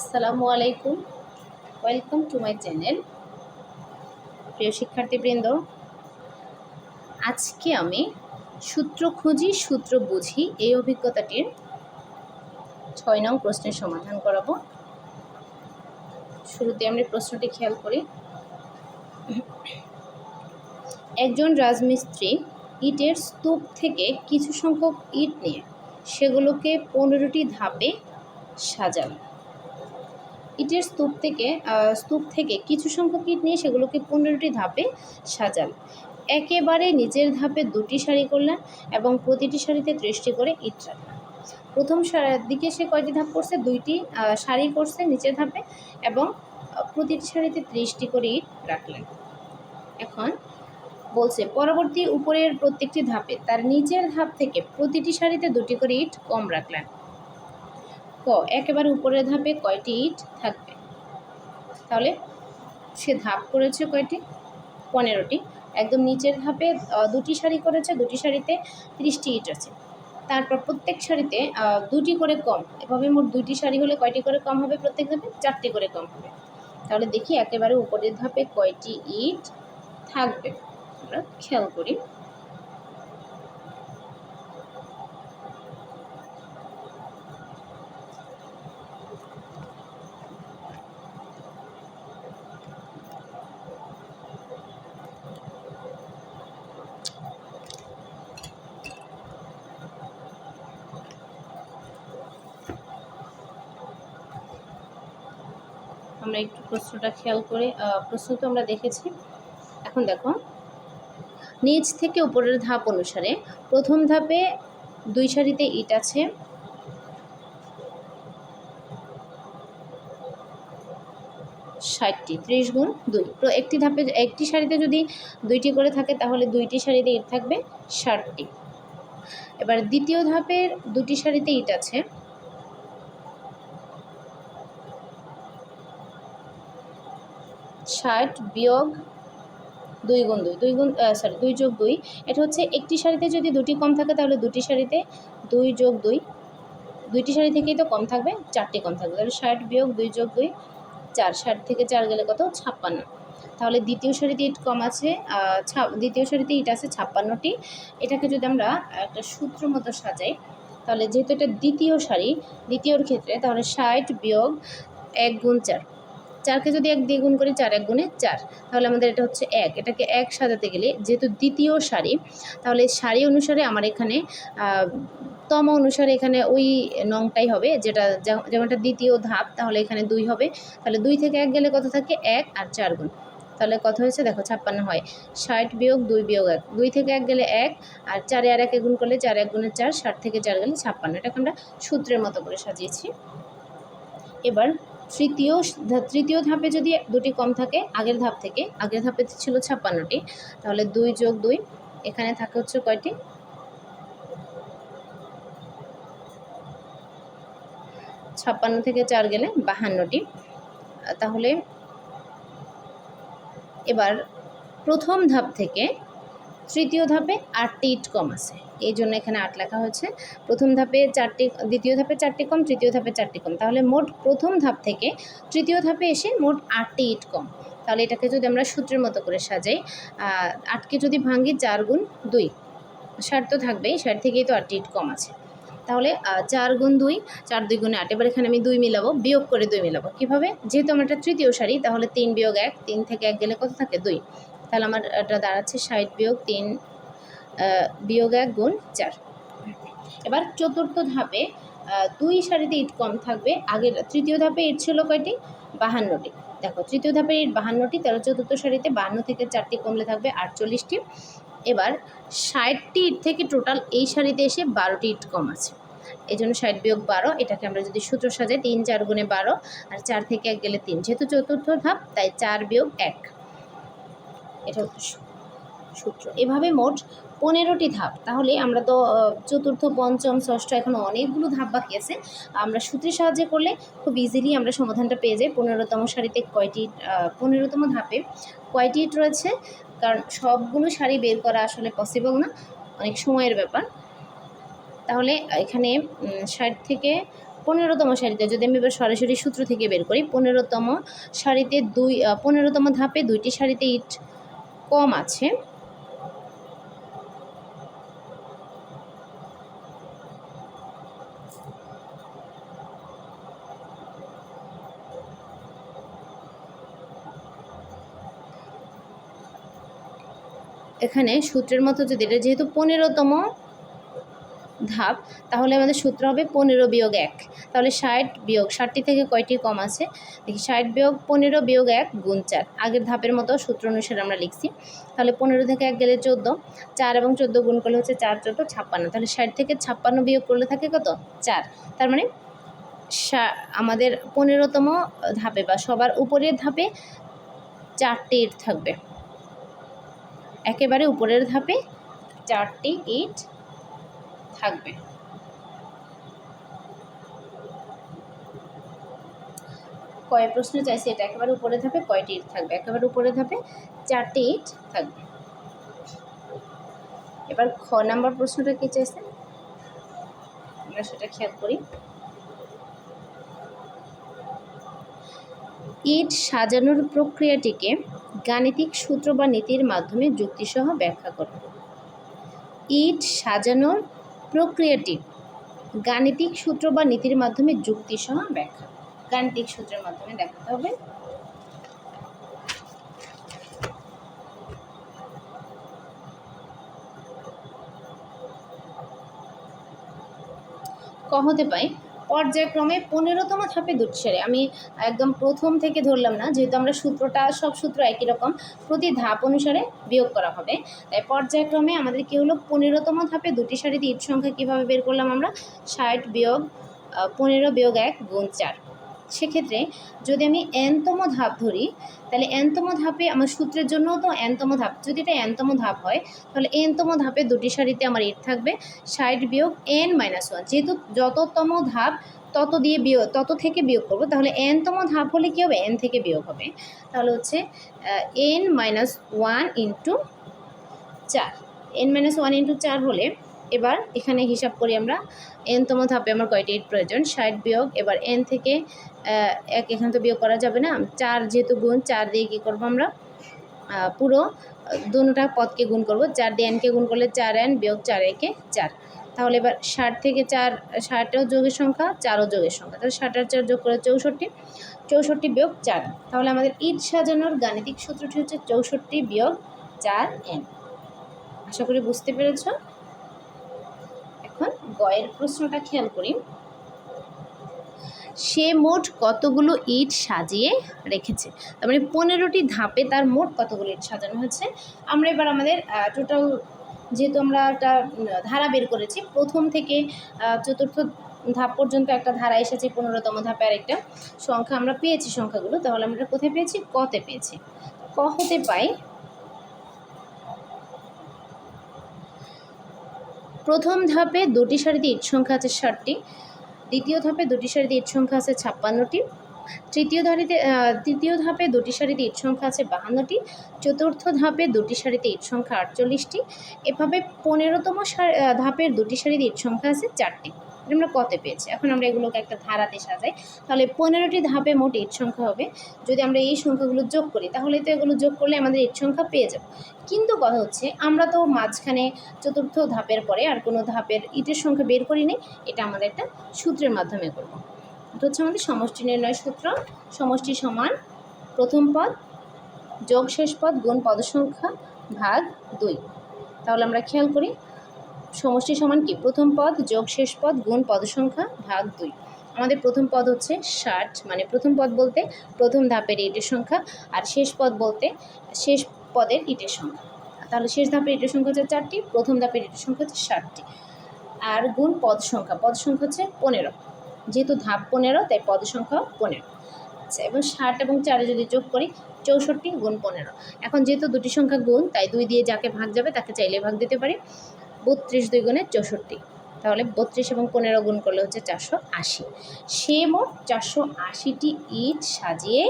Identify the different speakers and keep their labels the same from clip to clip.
Speaker 1: আসসালামু আলাইকুম। Welcome to my channel প্রিয় শিক্ষার্থীবৃন্দ, আজকে আমি সূত্র খুঁজি, সূত্র বুঝি এই অভিজ্ঞতাটির ছয় নং প্রশ্নের সমাধান করাবো। শুরুতে আমরা প্রশ্নটি খেয়াল করি। একজন রাজমিস্ত্রি ইটের স্তূপ থেকে কিছু সংখ্যক ইট নিয়ে সেগুলোকে পনেরোটি ধাপে সাজান। ইটের স্তূপ থেকে স্তূপ থেকে কিছু সংখ্যক ইট নিয়ে সেগুলোকে পনেরোটি ধাপে সাজান। একেবারে নিচের ধাপে দুটি শাড়ি করলেন এবং প্রতিটি শাড়িতে ত্রিশটি করে ইট রাখলেন। প্রথম দিকে সে কয়টি ধাপ করছে? দুইটি শাড়ি করছে নিচের ধাপে এবং প্রতিটি শাড়িতে ত্রিশটি করে ইট রাখলেন। এখন বলছে, পরবর্তী উপরের প্রত্যেকটি ধাপে তার নিচের ধাপ থেকে প্রতিটি শাড়িতে দুটি করে ইট কম রাখলেন। ক একেবারে উপরের ধাপে কয়টি ইট থাকবে? তাহলে সে ধাপ করেছে কয়টি? পনেরোটি। একদম নিচের ধাপে দুটি সারি করেছে দুটি সারিতে ত্রিশটি ইট আছে। তারপর প্রত্যেক আহ, দুটি করে কম। এভাবে মোট দুইটি সারি হলে কয়টি করে কম হবে প্রত্যেক ধাপে? চারটি করে কম হবে। তাহলে দেখি একেবারে উপরের ধাপে কয়টি ইট থাকবে? আমরা খেয়াল করি। আমরা একটু প্রশ্নটা খেয়াল করে। প্রশ্ন তো আমরা দেখেছি। এখন দেখো। নিচ থেকে উপরের ধাপ অনুসারে প্রথম ধাপে দুই সারিতে ইট আছে। ষাটটি, ত্রিশ গুণ দুই। তো একটি ধাপে, একটি শাড়িতে যদি দুইটি করে থাকে, তাহলে দুইটি শাড়িতে ইট থাকবে ষাটটি। এবার দ্বিতীয় ধাপের দুটি শাড়িতে ইট আছে। ষাট বিয়োগ দুই গুণ দুই দুই গুণ সরি দুই যোগ দুই। এটা হচ্ছে একটি শাড়িতে যদি দুটি কম থাকে তাহলে দুটি শাড়িতে দুই যোগ দুই। দুইটি শাড়ি থেকেই তো কম থাকবে, চারটি কম থাকবে। তাহলে ষাট বিয়োগ দুই যোগ দুই, চার। ষাট থেকে চার গেলে কত? ছাপ্পান্ন। তাহলে দ্বিতীয় সারিতে ইট কম আছে দ্বিতীয় সারিতে ইট আছে ছাপ্পান্নটি। এটাকে যদি আমরা একটা সূত্র মতো সাজাই, তাহলে যেহেতু এটা দ্বিতীয় সারি, দ্বিতীয়র ক্ষেত্রে তাহলে ষাট বিয়োগ এক গুণ চার। চারকে যদি এক দিয়ে গুণ করি চার, এক গুণে চার। তাহলে আমাদের এটা হচ্ছে এক। এটাকে এক সাজাতে গেলে, যেহেতু দ্বিতীয় সারি, তাহলে সারি অনুসারে আমার এখানে তম অনুসারে এখানে ওই নংটাই হবে, যেটা যেমনটা দ্বিতীয় ধাপ, তাহলে এখানে দুই হবে। তাহলে দুই থেকে এক গেলে কত থাকে? এক আর চার গুণ। তাহলে কত হয়েছে? দেখো, ছাপ্পান্ন হয়। ষাট বিয়োগ দুই বিয়োগ এক। দুই থেকে এক গেলে এক, আর চারে আর একে গুণ করলে চার এক গুণে চার, ষাট থেকে চার গেলে ছাপ্পান্ন। এটাকে আমরা সূত্রের মতো করে সাজিয়েছি। এবার তৃতীয় তৃতীয় ধাপে যদি দুটি কম থাকে, আগের ধাপ থেকে, আগের ধাপে ছিল ছাপ্পান্নটি, তাহলে দুই যোগ দুই, এখানে থাকে হচ্ছে কয়টি? ছাপ্পান্ন থেকে চার গেলে বাহান্নটি। তাহলে এবার প্রথম ধাপ থেকে তৃতীয় ধাপে আটটি ইট কম আছে। এই জন্য এখানে আট লেখা হয়েছে। প্রথম ধাপে চারটি, দ্বিতীয় ধাপে চারটি কম, তৃতীয় ধাপে চারটি কম। তাহলে মোট প্রথম ধাপ থেকে তৃতীয় ধাপে এসে মোট আটটি ইট কম। তাহলে এটাকে যদি আমরা সূত্রের মতো করে সাজাই আটকে যদি ভাঙি চার গুণ দুই, ষাট তো থাকবেই, ষাট থেকেই তো আটটি ইট কম আছে। তাহলে চার গুণ দুই, চার দুই গুণে আট। এবার এখানে আমি দুই মিলাবো, বিয়োগ করে দুই মিলাবো। কীভাবে? যেহেতু আমার এটা তৃতীয় সারি, তাহলে তিন বিয়োগ এক, তিন থেকে এক গেলে কত থাকে? দুই। তাহলে আমার এটা দাঁড়াচ্ছে ষাট বিয়োগ তিন বিয়োগ এক গুণ চার। এবার চতুর্থ ধাপে দুই সারিতে ইট কম থাকবে। আগের তৃতীয় ধাপে ইট ছিল কয়টি? বাহান্নটি। দেখো, তৃতীয় ধাপে ইট বাহান্নটি, তাহলে চতুর্থ সারিতে বাহান্ন থেকে চারটি কমলে থাকবে আটচল্লিশটি। এবার ষাটটি ইট থেকে টোটাল এই শাড়িতে এসে বারোটি ইট কম আছে। এই জন্য ষাট বিয়োগ বারো, এটাকে আমরা যদি সূত্র সাজাই, তিন, চার গুণে বারো, আর চার থেকে এক গেলে তিন। যেহেতু চতুর্থ ধাপ, তাই চার বিয়োগ এক। এটা সূত্র। এভাবে মোট পনেরোটি ধাপ। তাহলে আমরা তো চতুর্থ, পঞ্চম, ষষ্ঠ এখন অনেকগুলো ধাপ বাকি আছে। আমরা সূত্রের সাহায্যে করলে খুব ইজিলি আমরা সমাধানটা পেয়ে যাই পনেরোতম সারিতে কয়টি পনেরোতম ধাপে। কয়টি রয়েছে? কারণ সবগুলো শাড়ি বের করা আসলে পসিবল না। অনেক সময়ের ব্যাপার। তাহলে এখানে ষাট থেকে পনেরোতম শাড়িতে যদি আমি এবার সরাসরি সূত্র থেকে বের করি, পনেরোতম শাড়িতে দুই পনেরোতম ধাপে দুইটি শাড়িতে ইট কম আছে। এখানে সূত্রের মতো যদি এটা যেহেতু পনেরোতম ধাপ, তাহলে আমাদের সূত্র হবে পনেরো বিয়োগ এক। তাহলে ষাট বিয়োগ, ষাটটি থেকে কয়টি কম আছে? দেখি, ষাট বিয়োগ পনেরো বিয়োগ এক গুণ চার। আগের ধাপের মতো সূত্র অনুসারে আমরা লিখছি। তাহলে পনেরো থেকে এক গেলে চোদ্দ, চার এবং চোদ্দ গুণ করলে হচ্ছে চার, চোদ্দ, ছাপ্পান্ন। তাহলে ষাট থেকে ছাপ্পান্ন বিয়োগ করলে থাকে কত? চার। তার মানে আমাদের পনেরোতম ধাপে বা সবার উপরের ধাপে চারটি ইট থাকবে। একেবারে উপরের ধাপে চারটি ইট থাকবে। কয় প্রশ্ন চাইছে এটা, একেবারে উপরে ধাপে কয়টি ইট থাকবে? একেবারে উপরে ধাপে চারটি ইট থাকবে। এবার খ নাম্বার প্রশ্নটা কি চাইছে? আমরা সেটা খেয়াল করি। ইট সাজানোর প্রক্রিয়াটিকে গাণিতিক সূত্র বা নীতির মাধ্যমে যুক্তিসহ ব্যাখ্যা করো। ইট সাজানোর প্রক্রিয়াটি গাণিতিক সূত্র বা নীতির মাধ্যমে যুক্তিসহ ব্যাখ্যা। গাণিতিক সূত্রের মাধ্যমে দেখাতে হবে। ক হতে পাই পর্যায়ক্রমে পনেরোতম ধাপে দুটি সারি। আমি একদম প্রথম থেকে ধরলাম না, যেহেতু আমরা সূত্রটা, সব সূত্র একই রকম, প্রতি ধাপ অনুসারে বিয়োগ করা হবে। তাই পর্যায়ক্রমে আমাদের কী হলো, পনেরোতম ধাপে দুটি সারিতে ইট সংখ্যা কীভাবে বের করলাম আমরা? ষাট বিয়োগ পনেরো বিয়োগ এক গুণ চার। সেক্ষেত্রে যদি আমি এনতম ধাপ ধরি, তাহলে এনতম ধাপে আমার সূত্রের জন্য তো এনতম ধাপ। যদি এটা এনতম ধাপ হয়, তাহলে এনতম ধাপে দুটি সারিতে আমার ইট থাকবে, ষাট বিয়োগ এন মাইনাস ওয়ান। যেহেতু যততম ধাপ তত দিয়ে বিয়োগ, তত থেকে বিয়োগ করব, তাহলে এনতম ধাপ হলে কী হবে? এন থেকে বিয়োগ হবে। তাহলে হচ্ছে এন মাইনাস ওয়ান ইন্টু চার। এন মাইনাস ওয়ান ইন্টু চার হলে এবার এখানে হিসাব করি আমরা এনতম ধাপে আমার কয়টি ইট প্রয়োজন? ষাট বিয়োগ, এবার এন থেকে এক, এখান তো বিয়োগ করা যাবে না। চার যেহেতু গুণ, চার দিয়ে কী করব আমরা? পুরো, দুটা পদকে গুণ করব। চার দিয়ে এনকে গুণ করলে চার এন বিয়োগ চার, একে চার। তাহলে এবার ষাট থেকে চার, ষাটও যোগের সংখ্যা, চারও যোগের সংখ্যা। তাহলে ষাট আর চার যোগ করে চৌষট্টি চৌষট্টি বিয়োগ চার। তাহলে আমাদের ইট সাজানোর গাণিতিক সূত্রটি হচ্ছে চৌষট্টি বিয়োগ চার এন আশা করি বুঝতে পেরেছ? গয়ের প্রশ্নটা খেয়াল করি। সে মোট কতগুলো ইট সাজিয়ে রেখেছে? তার মানে পনেরোটি ধাপে তার মোট কতগুলো ইট সাজানো হয়েছে? আমরা এবার আমাদের টোটাল যেহেতু আমরা একটা ধারা বের করেছি, প্রথম থেকে চতুর্থ ধাপ পর্যন্ত একটা ধারা এসেছে, পনেরোতম ধাপে আরেকটা সংখ্যা আমরা পেয়েছি সংখ্যাগুলো, তাহলে আমরা কোথায় পেয়েছি? কতে পেয়েছি। ক হতে পাই প্রথম ধাপে দুটি সারিতে ইট সংখ্যা আছে ষাটটি, দ্বিতীয় ধাপে দুটি সারিতে ইট সংখ্যা আছে ছাপ্পান্নটি, তৃতীয় ধারিতে তৃতীয় ধাপে দুটি সারিতে ইট সংখ্যা আছে বাহান্নটি, চতুর্থ ধাপে দুটি সারিতে ইট সংখ্যা আটচল্লিশটি, এভাবে পনেরোতম ধাপের দুটি সারিতে ইট সংখ্যা আছে চারটি। এটা আমরা কতে পেয়েছি? এখন আমরা এগুলোকে একটা ধারাতে সাজাই। তাহলে পনেরোটি ধাপে মোট ইট সংখ্যা হবে। যদি আমরা এই সংখ্যাগুলো যোগ করি, তাহলে তো এগুলো যোগ করলে আমাদের ইট সংখ্যা পেয়ে যাব। কিন্তু কথা হচ্ছে, আমরা তো মাঝখানে চতুর্থ ধাপের পরে আর কোনো ধাপের ইটের সংখ্যা বের করিনি এটা আমাদের একটা সূত্রের মাধ্যমে করব। এটা হচ্ছে আমাদের সমষ্টি নির্ণয় সূত্র। সমষ্টি সমান প্রথম পদ যোগ শেষ পদ, গুণ পদসংখ্যা ভাগ দুই। তাহলে আমরা খেয়াল করি সমষ্টি সমান কি? প্রথম পদ, যোগ শেষ পদ, গুণ পদসংখ্যা, ভাগ দুই। আমাদের প্রথম পদ হচ্ছে ষাট মানে প্রথম পদ বলতে প্রথম ধাপের ইটের সংখ্যা আর শেষ পদ বলতে শেষ পদের ইটের সংখ্যা। তাহলে শেষ ধাপের ইটের সংখ্যা হচ্ছে চারটি, প্রথম ধাপের ইটের সংখ্যা হচ্ছে ষাটটি। আর গুণ পদ সংখ্যা পদ সংখ্যা হচ্ছে পনেরো। যেহেতু ধাপ পনেরো, তাই পদ সংখ্যা পনেরো। আচ্ছা এবং ষাট এবং চারে যদি যোগ করি, চৌষট্টি গুণ পনেরো। এখন যেহেতু দুটি সংখ্যা গুণ, তাই দুই দিয়ে যাকে ভাগ যাবে, তাকে চাইলে ভাগ দিতে পারি। বত্রিশ দুই গুণে চৌষট্টি। তাহলে বত্রিশ এবং পনেরো গুণ করলে হচ্ছে চারশো আশি। সে মোট চারশো আশিটি ইট সাজিয়ে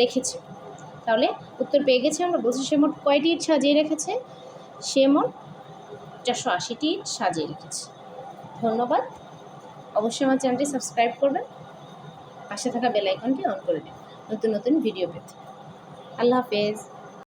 Speaker 1: রেখেছে। তাহলে উত্তর পেয়ে গেছি আমরা, বলছি সে মোট কয়টি ইট সাজিয়ে রেখেছে? সে মোট চারশো আশিটি ইট সাজিয়ে রেখেছে। ধন্যবাদ। অবশ্যই আমার চ্যানেলটি সাবস্ক্রাইব করবেন। পাশে থাকা বেল আইকনটি অন করে দিন। নতুন নতুন ভিডিও পেতে। আল্লাহ হাফেজ।